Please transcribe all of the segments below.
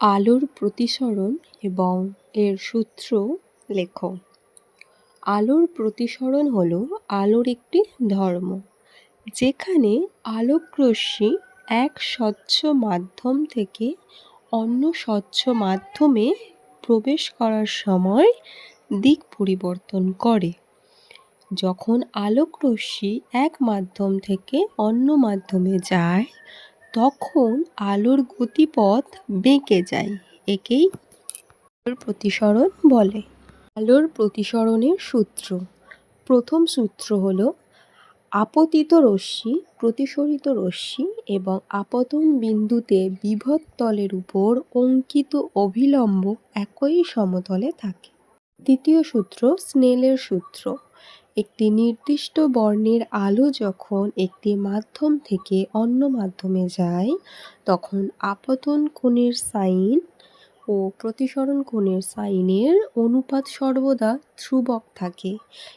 আলোর প্রতিসরণ এবং এর সূত্র লেখ। আলোর প্রতিসরণ হল আলোর একটি ধর্ম, যেখানে আলোকরশ্মি এক স্বচ্ছ মাধ্যম থেকে অন্য স্বচ্ছ মাধ্যমে প্রবেশ করার সময় দিক পরিবর্তন করে। যখন আলোকরশ্মি এক মাধ্যম থেকে অন্য মাধ্যমে যায় তখন আলোর গতিপথ বেঁকে যায়, একেই আলোর প্রতিসরণ বলে। আলোর প্রতিসরণের সূত্র। প্রথম সূত্র হল, আপতিত রশ্মি, প্রতিসরিত রশ্মি এবং আপতন বিন্দুতে বিভব তলের উপর অঙ্কিত অভিলম্ব একই সমতলে থাকে। দ্বিতীয় সূত্র স্নেলের সূত্র। একটি নির্দিষ্ট বর্ণের আলো যখন একটি মাধ্যম থেকে অন্য মাধ্যমে যায়, তখন আপতন কোণের সাইন ও প্রতিসরণ কোণের সাইনের অনুপাত সর্বদা ধ্রুবক থাকে।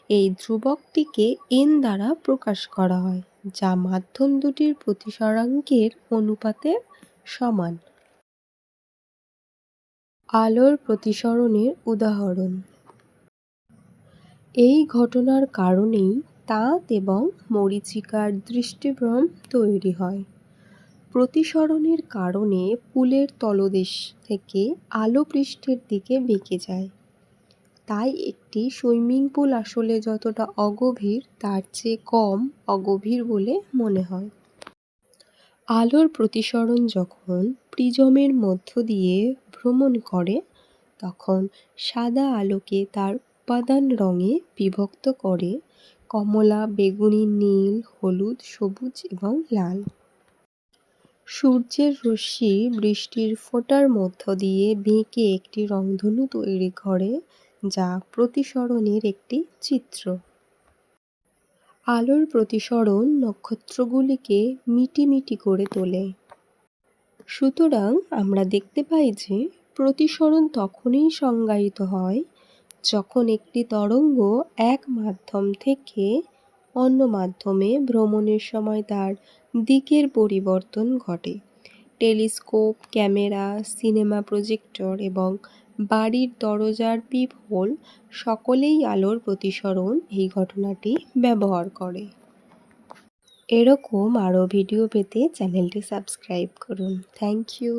এই ধ্রুবকটিকে এন দ্বারা প্রকাশ করা হয়, যা মাধ্যম দুটির প্রতিসরাঙ্কের অনুপাতে সমান। আলোর প্রতিসরণের উদাহরণ। এই ঘটনার কারণেই তাঁত এবং মরীচিকার দৃষ্টিভ্রম তৈরি হয়। প্রতিসরণের কারণে পুলের তলদেশ থেকে আলো পৃষ্ঠের দিকে বেঁকে যায়। তাই একটি সুইমিং পুল আসলে যতটা অগভীর, তার চেয়ে কম অগভীর বলে মনে হয়। আলোর প্রতিসরণ যখন প্রিজমের মধ্য দিয়ে ভ্রমণ করে, তখন সাদা আলোকে তার উপাদান রঙে বিভক্ত করে কমলা, বেগুনি, নীল, হলুদ, সবুজ এবং লাল। সূর্যের রশ্মি বৃষ্টির ফোঁটার মধ্য দিয়ে বেঁকে একটি রংধনু তৈরি করে, যা প্রতিসরণের একটি চিত্র। আলোর প্রতিসরণ নক্ষত্রগুলিকে মিটিমিটি করে তোলে। সুতরাং আমরা দেখতে পাই যে প্রতিসরণ তখনই সংজ্ঞায়িত হয় যখন একটি তরঙ্গ এক মাধ্যম থেকে অন্য মাধ্যমে ভ্রমণের সময় তার দিকের পরিবর্তন ঘটে। টেলিস্কোপ, ক্যামেরা, সিনেমা প্রজেক্টর এবং বাড়ির দরজার পিপ হোল সকলেই আলোর প্রতিসরণ এই ঘটনাটি ব্যবহার করে। এরকম আরও ভিডিও পেতে চ্যানেলটি সাবস্ক্রাইব করুন। Thank you.